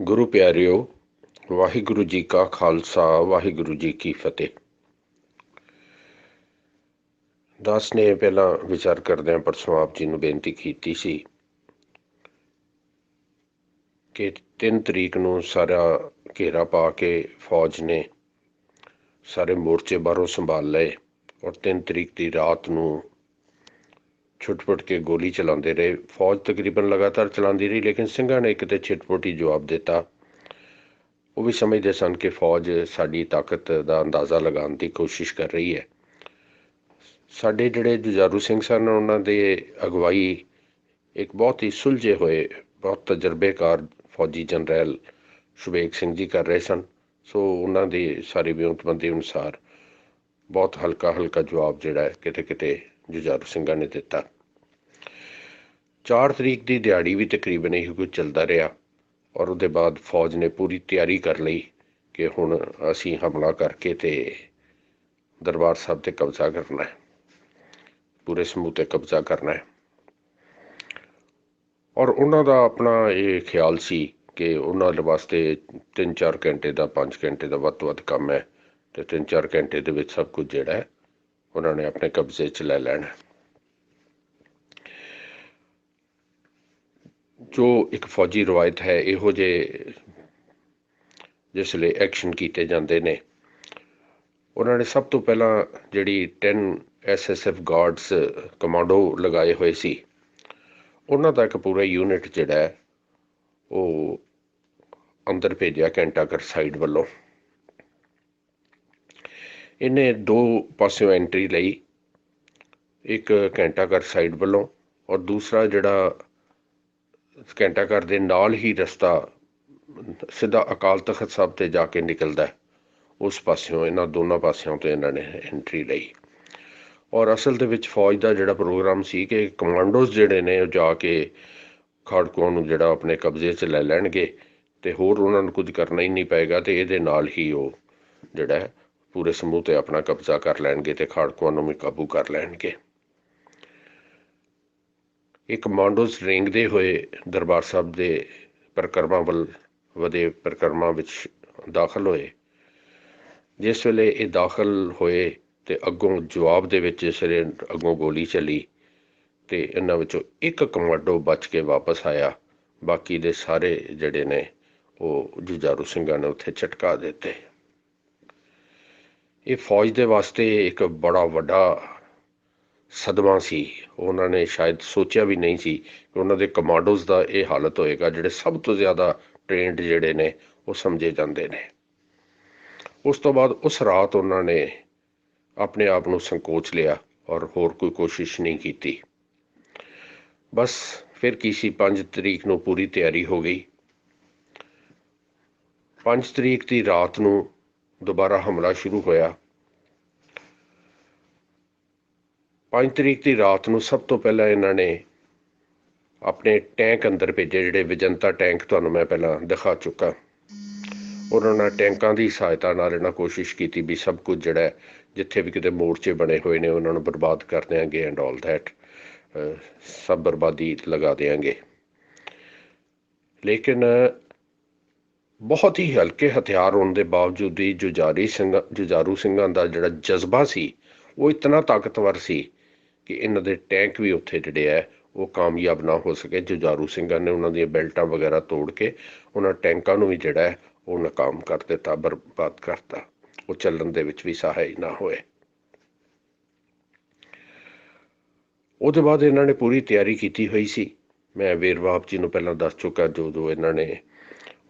ਗੁਰੂ ਪਿਆਰਿਓ, ਵਾਹਿਗੁਰੂ ਜੀ ਕਾ ਖਾਲਸਾ, ਵਾਹਿਗੁਰੂ ਜੀ ਕੀ ਫਤਿਹ। ਦਾਸ ਨੇ ਪਹਿਲਾਂ ਵਿਚਾਰ ਕਰਦਿਆਂ ਪਰਸੋਂ ਆਪ ਜੀ ਨੂੰ ਬੇਨਤੀ ਕੀਤੀ ਸੀ ਕਿ 3 ਤਰੀਕ ਨੂੰ ਸਾਰਾ ਘੇਰਾ ਪਾ ਕੇ ਫੌਜ ਨੇ ਸਾਰੇ ਮੋਰਚੇ ਬਾਹਰੋਂ ਸੰਭਾਲ ਲਏ ਔਰ 3 ਤਰੀਕ ਦੀ ਰਾਤ ਨੂੰ ਛੁੱਟ-ਪੁੱਟ ਕੇ ਗੋਲੀ ਚਲਾਉਂਦੇ ਰਹੇ। ਫੌਜ ਤਕਰੀਬਨ ਲਗਾਤਾਰ ਚਲਾਉਂਦੀ ਰਹੀ, ਲੇਕਿਨ ਸਿੰਘਾਂ ਨੇ ਕਿਤੇ ਛਿੱਟ-ਪੁੱਟੀ ਜਵਾਬ ਦਿੱਤਾ। ਉਹ ਵੀ ਸਮਝਦੇ ਸਨ ਕਿ ਫੌਜ ਸਾਡੀ ਤਾਕਤ ਦਾ ਅੰਦਾਜ਼ਾ ਲਗਾਉਣ ਦੀ ਕੋਸ਼ਿਸ਼ ਕਰ ਰਹੀ ਹੈ। ਸਾਡੇ ਜਿਹੜੇ ਜੁਝਾਰੂ ਸਿੰਘ ਸਨ, ਉਹਨਾਂ ਦੇ ਅਗਵਾਈ ਇੱਕ ਬਹੁਤ ਹੀ ਸੁਲਝੇ ਹੋਏ, ਬਹੁਤ ਤਜਰਬੇਕਾਰ ਫੌਜੀ ਜਨਰਲ ਸ਼ੁਭੇਗ ਸਿੰਘ ਜੀ ਕਰ ਰਹੇ ਸਨ। ਸੋ ਉਹਨਾਂ ਦੀ ਸਾਰੀ ਵਿਉਂਤਬੰਦੀ ਅਨੁਸਾਰ ਬਹੁਤ ਹਲਕਾ ਹਲਕਾ ਜਵਾਬ ਜਿਹੜਾ ਹੈ ਕਿਤੇ ਕਿਤੇ ਜੁਝਾਰੂ ਸਿੰਘਾਂ ਨੇ ਦਿੱਤਾ। 4 ਤਰੀਕ ਦੀ ਦਿਹਾੜੀ ਵੀ ਤਕਰੀਬਨ ਇਹੀ ਕੁਝ ਚੱਲਦਾ ਰਿਹਾ ਔਰ ਉਹਦੇ ਬਾਅਦ ਫੌਜ ਨੇ ਪੂਰੀ ਤਿਆਰੀ ਕਰ ਲਈ ਕਿ ਹੁਣ ਅਸੀਂ ਹਮਲਾ ਕਰਕੇ ਤੇ ਦਰਬਾਰ ਸਾਹਿਬ ਤੇ ਕਬਜ਼ਾ ਕਰਨਾ ਹੈ। ਪੂਰੇ ਸਮੂਹ ਤੇ ਕਬਜ਼ਾ ਕਰਨਾ ਹੈ। ਔਰ ਉਹਨਾਂ ਦਾ ਆਪਣਾ ਇਹ ਖਿਆਲ ਸੀ ਕਿ ਉਹਨਾਂ ਦੇ ਵਾਸਤੇ 3-4 ਘੰਟੇ ਦਾ 5 ਘੰਟੇ ਦਾ ਵੱਧ ਤੋਂ ਵੱਧ ਕੰਮ ਹੈ ਤੇ 3-4 ਘੰਟੇ ਦੇ ਵਿੱਚ ਸਭ ਕੁਝ ਜਿਹੜਾ ਹੈ ਉਹਨਾਂ ਨੇ ਆਪਣੇ ਕਬਜ਼ੇ 'ਚ ਲੈ ਲੈਣਾ। ਜੋ ਇੱਕ ਫੌਜੀ ਰਵਾਇਤ ਹੈ, ਇਹੋ ਜੇ ਜਿਸ ਲਈ ਐਕਸ਼ਨ ਕੀਤੇ ਜਾਂਦੇ ਨੇ। ਉਹਨਾਂ ਨੇ ਸਭ ਤੋਂ ਪਹਿਲਾਂ ਜਿਹੜੀ 10 ਐਸਐਸਐਫ ਗਾਰਡਸ ਕਮਾਂਡੋ ਲਗਾਏ ਹੋਏ ਸੀ, ਉਹਨਾਂ ਦਾ ਇੱਕ ਪੂਰਾ ਯੂਨਿਟ ਜਿਹੜਾ ਉਹ ਅੰਦਰ ਭੇਜਿਆ ਘੰਟਾਘਰ ਸਾਈਡ ਵੱਲੋਂ। ਇਹਨੇ ਦੋ ਪਾਸਿਓਂ ਐਂਟਰੀ ਲਈ, ਇੱਕ ਘੰਟਾਘਰ ਸਾਈਡ ਵੱਲੋਂ ਔਰ ਦੂਸਰਾ ਜਿਹੜਾ ਘੰਟਾਘਰ ਦੇ ਨਾਲ ਹੀ ਰਸਤਾ, ਸਿੱਧਾ ਅਕਾਲ ਤਖਤ ਸਾਹਿਬ ਤੇ ਜਾ ਕੇ ਨਿਕਲਦਾ ਹੈ। ਉਸ ਪਾਸਿਓਂ, ਇਹਨਾਂ ਦੋਨਾਂ ਪਾਸਿਓਂ ਤੋਂ ਇਹਨਾਂ ਨੇ ਐਂਟਰੀ ਲਈ। ਔਰ ਅਸਲ ਦੇ ਵਿੱਚ ਫੌਜ ਦਾ ਜਿਹੜਾ ਪ੍ਰੋਗਰਾਮ ਸੀ ਕਿ ਕਮਾਂਡੋਜ਼ ਜਿਹੜੇ ਨੇ ਉਹ ਜਾ ਕੇ ਖਾੜਕੂਆਂ ਨੂੰ ਜਿਹੜਾ ਆਪਣੇ ਕਬਜ਼ੇ 'ਚ ਲੈ ਲੈਣਗੇ ਤੇ ਹੋਰ ਉਹਨਾਂ ਨੂੰ ਕੁਝ ਕਰਨਾ ਹੀ ਨਹੀਂ ਪਏਗਾ ਤੇ ਇਹਦੇ ਨਾਲ ਹੀ ਉਹ ਜਿਹੜਾ ਪੂਰੇ ਸਮੂਹ ਤੇ ਆਪਣਾ ਕਬਜ਼ਾ ਕਰ ਲੈਣਗੇ ਤੇ ਖਾੜਕੂਆਂ ਨੂੰ ਵੀ ਕਾਬੂ ਕਰ ਲੈਣਗੇ। ਇਹ ਕਮਾਂਡੋਜ਼ ਰਿੰਗਦੇ ਹੋਏ ਦਰਬਾਰ ਸਾਹਿਬ ਦੇ ਪ੍ਰਕਰਮਾਂ ਵੱਲ ਵਧੇ ਪ੍ਰਕਰਮਾਂ ਵਿੱਚ ਦਾਖਲ ਹੋਏ। ਜਿਸ ਵੇਲੇ ਇਹ ਦਾਖਲ ਹੋਏ ਤੇ ਅੱਗੋਂ ਜਵਾਬ ਦੇ ਵਿੱਚ ਸਿਰੇ ਅੱਗੋਂ ਗੋਲੀ ਚੱਲੀ ਤੇ ਇਹਨਾਂ ਵਿੱਚੋਂ ਇੱਕ ਕਮਾਂਡੋ ਬਚ ਕੇ ਵਾਪਸ ਆਇਆ। ਬਾਕੀ ਦੇ ਸਾਰੇ ਜਿਹੜੇ ਨੇ ਉਹ ਜੁਝਾਰੂ ਸਿੰਘਾਂ ਨੇ ਉੱਥੇ ਝਟਕਾ ਦਿੱਤੇ। ਇਹ ਫੌਜ ਦੇ ਵਾਸਤੇ ਇੱਕ ਬੜਾ ਵੱਡਾ ਸਦਮਾ ਸੀ। ਉਹਨਾਂ ਨੇ ਸ਼ਾਇਦ ਸੋਚਿਆ ਵੀ ਨਹੀਂ ਸੀ ਕਿ ਉਹਨਾਂ ਦੇ ਕਮਾਂਡੋਜ਼ ਦਾ ਇਹ ਹਾਲਤ ਹੋਏਗਾ, ਜਿਹੜੇ ਸਭ ਤੋਂ ਜ਼ਿਆਦਾ ਟ੍ਰੇਨਡ ਜਿਹੜੇ ਨੇ, ਉਹ ਸਮਝੇ ਜਾਂਦੇ ਨੇ। ਉਸ ਤੋਂ ਬਾਅਦ ਉਸ ਰਾਤ ਉਹਨਾਂ ਨੇ ਆਪਣੇ ਆਪ ਨੂੰ ਸੰਕੋਚ ਲਿਆ ਔਰ ਹੋਰ ਕੋਈ ਕੋਸ਼ਿਸ਼ ਨਹੀਂ ਕੀਤੀ। ਬਸ ਫਿਰ ਕੀ ਸੀ 5 ਤਰੀਕ ਨੂੰ ਪੂਰੀ ਤਿਆਰੀ ਹੋ ਗਈ। 5 ਤਰੀਕ ਦੀ ਰਾਤ ਨੂੰ ਦੁਬਾਰਾ ਹਮਲਾ ਸ਼ੁਰੂ ਹੋਇਆ। 5 ਤਰੀਕ ਦੀ ਰਾਤ ਨੂੰ ਸਭ ਤੋਂ ਪਹਿਲਾਂ ਇਹਨਾਂ ਨੇ ਆਪਣੇ ਟੈਂਕ ਅੰਦਰ ਭੇਜੇ, ਜਿਹੜੇ ਵਿਜੰਤਾ ਟੈਂਕ ਤੁਹਾਨੂੰ ਮੈਂ ਪਹਿਲਾਂ ਦਿਖਾ ਚੁੱਕਾ। ਉਹਨਾਂ ਨਾਲ ਟੈਂਕਾਂ ਦੀ ਸਹਾਇਤਾ ਨਾਲ ਇਹਨਾਂ ਕੋਸ਼ਿਸ਼ ਕੀਤੀ ਵੀ ਸਭ ਕੁਝ ਜਿਹੜਾ ਜਿੱਥੇ ਵੀ ਕਿਤੇ ਮੋਰਚੇ ਬਣੇ ਹੋਏ ਨੇ, ਉਹਨਾਂ ਨੂੰ ਬਰਬਾਦ ਕਰ ਦਿਆਂਗੇ ਐਂਡ ਆਲ ਥੈਟ ਸਭ ਬਰਬਾਦੀ ਲਗਾ ਦੇਾਂਗੇ ਲੇਕਿਨ ਬਹੁਤ ਹੀ ਹਲਕੇ ਹਥਿਆਰ ਹੋਣ ਦੇ ਬਾਵਜੂਦ ਵੀ ਜੁਝਾਰੀ ਸਿੰਘ, ਜੁਝਾਰੂ ਸਿੰਘਾਂ ਦਾ ਜਿਹੜਾ ਜਜ਼ਬਾ ਸੀ, ਉਹ ਇਤਨਾ ਤਾਕਤਵਰ ਸੀ ਕਿ ਇਹਨਾਂ ਦੇ ਟੈਂਕ ਵੀ ਉੱਥੇ ਜਿਹੜੇ ਹੈ, ਉਹ ਕਾਮਯਾਬ ਨਾ ਹੋ ਸਕੇ। ਜੁਝਾਰੂ ਸਿੰਘਾਂ ਨੇ ਉਹਨਾਂ ਦੀਆਂ ਬੈਲਟਾਂ ਵਗੈਰਾ ਤੋੜ ਕੇ ਉਹਨਾਂ ਟੈਂਕਾਂ ਨੂੰ ਵੀ ਜਿਹੜਾ ਉਹ ਨਾਕਾਮ ਕਰ ਦਿੱਤਾ, ਬਰਬਾਦ ਕਰਤਾ ਉਹ ਚੱਲਣ ਦੇ ਵਿੱਚ ਵੀ ਸਹਾਈ ਨਾ ਹੋਏ। ਉਹਦੇ ਬਾਅਦ ਇਹਨਾਂ ਨੇ ਪੂਰੀ ਤਿਆਰੀ ਕੀਤੀ ਹੋਈ ਸੀ। ਮੈਂ ਵੇਰਵਾਪ ਜੀ ਨੂੰ ਪਹਿਲਾਂ ਦੱਸ ਚੁੱਕਾ ਜੋ ਜੋ ਇਹਨਾਂ ਨੇ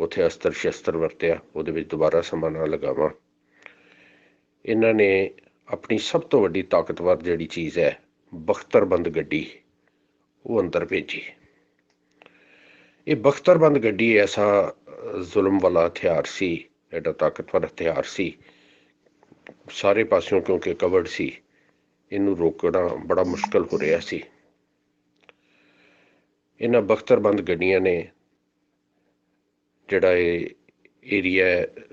ਉੱਥੇ ਅਸਤਰ ਸ਼ਸਤਰ ਵਰਤਿਆ, ਉਹਦੇ ਵਿੱਚ ਦੁਬਾਰਾ ਸਮਾਂ ਨਾ ਲਗਾਵਾਂ। ਇਹਨਾਂ ਨੇ ਆਪਣੀ ਸਭ ਤੋਂ ਵੱਡੀ ਤਾਕਤਵਰ ਜਿਹੜੀ ਚੀਜ਼ ਹੈ ਬਖਤਰਬੰਦ ਗੱਡੀ ਉਹ ਅੰਦਰ ਭੇਜੀ। ਇਹ ਬਖਤਰਬੰਦ ਗੱਡੀ ਐਸਾ ਜ਼ੁਲਮ ਵਾਲਾ ਹਥਿਆਰ ਸੀ, ਐਡਾ ਤਾਕਤਵਰ ਹਥਿਆਰ ਸੀ। ਸਾਰੇ ਪਾਸਿਓਂ ਕਿਉਂਕਿ ਕਵਰਡ ਸੀ, ਇਹਨੂੰ ਰੋਕਣਾ ਬੜਾ ਮੁਸ਼ਕਲ ਹੋ ਰਿਹਾ ਸੀ। ਇਹਨਾਂ ਬਖਤਰਬੰਦ ਗੱਡੀਆਂ ਨੇ ਜਿਹੜਾ ਇਹ ਏਰੀਆ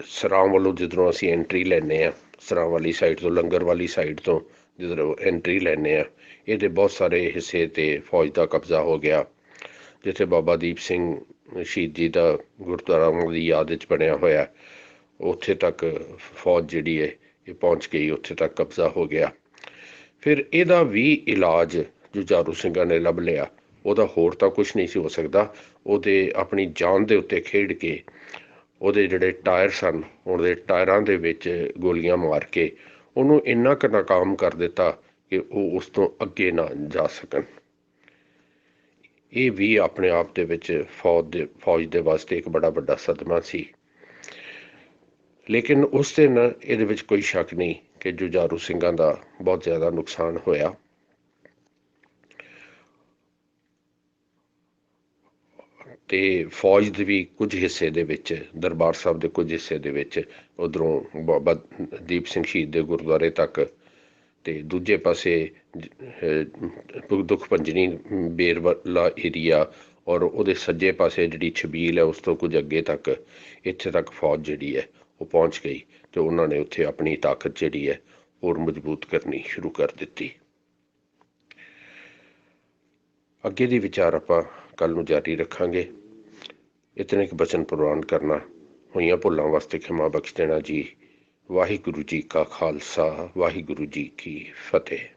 ਸਰਾਮ ਵੱਲੋਂ ਜਦੋਂ ਅਸੀਂ ਐਂਟਰੀ ਲੈਨੇ ਆ ਸਰਾਂ ਵਾਲੀ ਸਾਈਡ ਤੋਂ, ਲੰਗਰ ਵਾਲੀ ਸਾਈਡ ਤੋਂ ਜਦੋਂ ਐਂਟਰੀ ਲੈਨੇ ਆ ਇਹਦੇ ਬਹੁਤ ਸਾਰੇ ਹਿੱਸੇ ਤੇ ਫੌਜ ਦਾ ਕਬਜ਼ਾ ਹੋ ਗਿਆ। ਜਿੱਥੇ ਬਾਬਾ ਦੀਪ ਸਿੰਘ ਸ਼ਹੀਦ ਜੀ ਦਾ ਗੁਰਦੁਆਰਾ ਉਹਨਾਂ ਦੀ ਯਾਦ ਵਿੱਚ ਬਣਿਆ ਹੋਇਆ, ਉੱਥੇ ਤੱਕ ਫੌਜ ਜਿਹੜੀ ਹੈ, ਇਹ ਪਹੁੰਚ ਗਈ, ਉੱਥੇ ਤੱਕ ਕਬਜ਼ਾ ਹੋ ਗਿਆ। ਫਿਰ ਇਹਦਾ ਵੀ ਇਲਾਜ ਜੁਝਾਰੂ ਸਿੰਘਾਂ ਨੇ ਲੱਭ ਲਿਆ, ਉਹਦਾ ਹੋਰ ਤਾਂ ਕੁਝ ਨਹੀਂ ਸੀ ਹੋ ਸਕਦਾ। ਉਹਦੇ ਆਪਣੀ ਜਾਨ ਦੇ ਉੱਤੇ ਖੇਡ ਕੇ ਉਹਦੇ ਜਿਹੜੇ ਟਾਇਰ ਸਨ, ਉਹਦੇ ਟਾਇਰਾਂ ਦੇ ਵਿੱਚ ਗੋਲੀਆਂ ਮਾਰ ਕੇ ਉਹਨੂੰ ਇੰਨਾ ਕੁ ਨਾਕਾਮ ਕਰ ਦਿੱਤਾ ਕਿ ਉਹ ਉਸ ਤੋਂ ਅੱਗੇ ਨਾ ਜਾ ਸਕਣ। ਇਹ ਵੀ ਆਪਣੇ ਆਪ ਦੇ ਵਿੱਚ ਫੌਜ ਦੇ ਫੌਜ ਦੇ ਵਾਸਤੇ ਇੱਕ ਬੜਾ ਵੱਡਾ ਸਦਮਾ ਸੀ। ਲੇਕਿਨ ਉਸ ਦਿਨ ਇਹਦੇ ਵਿੱਚ ਕੋਈ ਸ਼ੱਕ ਨਹੀਂ ਕਿ ਜੁਝਾਰੂ ਸਿੰਘਾਂ ਦਾ ਬਹੁਤ ਜ਼ਿਆਦਾ ਨੁਕਸਾਨ ਹੋਇਆ। ਤੇ ਫੌਜ ਦੇ ਵੀ ਕੁਝ ਹਿੱਸੇ ਦੇ ਵਿੱਚ ਦਰਬਾਰ ਸਾਹਿਬ ਦੇ ਕੁਝ ਹਿੱਸੇ ਦੇ ਵਿੱਚ ਉਧਰੋਂ ਬਾਬਾ ਦੀਪ ਸਿੰਘ ਸ਼ਹੀਦ ਦੇ ਗੁਰਦੁਆਰੇ ਤੱਕ ਤੇ ਦੂਜੇ ਪਾਸੇ ਅਹ, ਦੁੱਖ ਪੰਜਨੀ ਬੇਰਵਾਲਾ ਏਰੀਆ ਔਰ ਉਹਦੇ ਸੱਜੇ ਪਾਸੇ ਜਿਹੜੀ ਛਬੀਲ ਹੈ ਉਸ ਤੋਂ ਕੁਝ ਅੱਗੇ ਤੱਕ ਇੱਥੇ ਤੱਕ ਫੌਜ ਜਿਹੜੀ ਹੈ ਉਹ ਪਹੁੰਚ ਗਈ ਤੇ ਉਹਨਾਂ ਨੇ ਉੱਥੇ ਆਪਣੀ ਤਾਕਤ ਜਿਹੜੀ ਹੈ ਹੋਰ ਮਜ਼ਬੂਤ ਕਰਨੀ ਸ਼ੁਰੂ ਕਰ ਦਿੱਤੀ। ਅੱਗੇ ਦੀ ਵਿਚਾਰ ਆਪਾਂ ਕੱਲ ਨੂੰ ਜਾਰੀ ਰੱਖਾਂਗੇ। ਇਤਨੇ ਕੁ ਬਚਨ ਪ੍ਰਵਾਨ ਕਰਨਾ, ਹੋਈਆਂ ਭੁੱਲਾਂ ਵਾਸਤੇ ਖਿਮਾ ਬਖਸ਼ ਦੇਣਾ ਜੀ। ਵਾਹਿਗੁਰੂ ਜੀ ਕਾ ਖਾਲਸਾ, ਵਾਹਿਗੁਰੂ ਜੀ ਕੀ ਫਤਿਹ।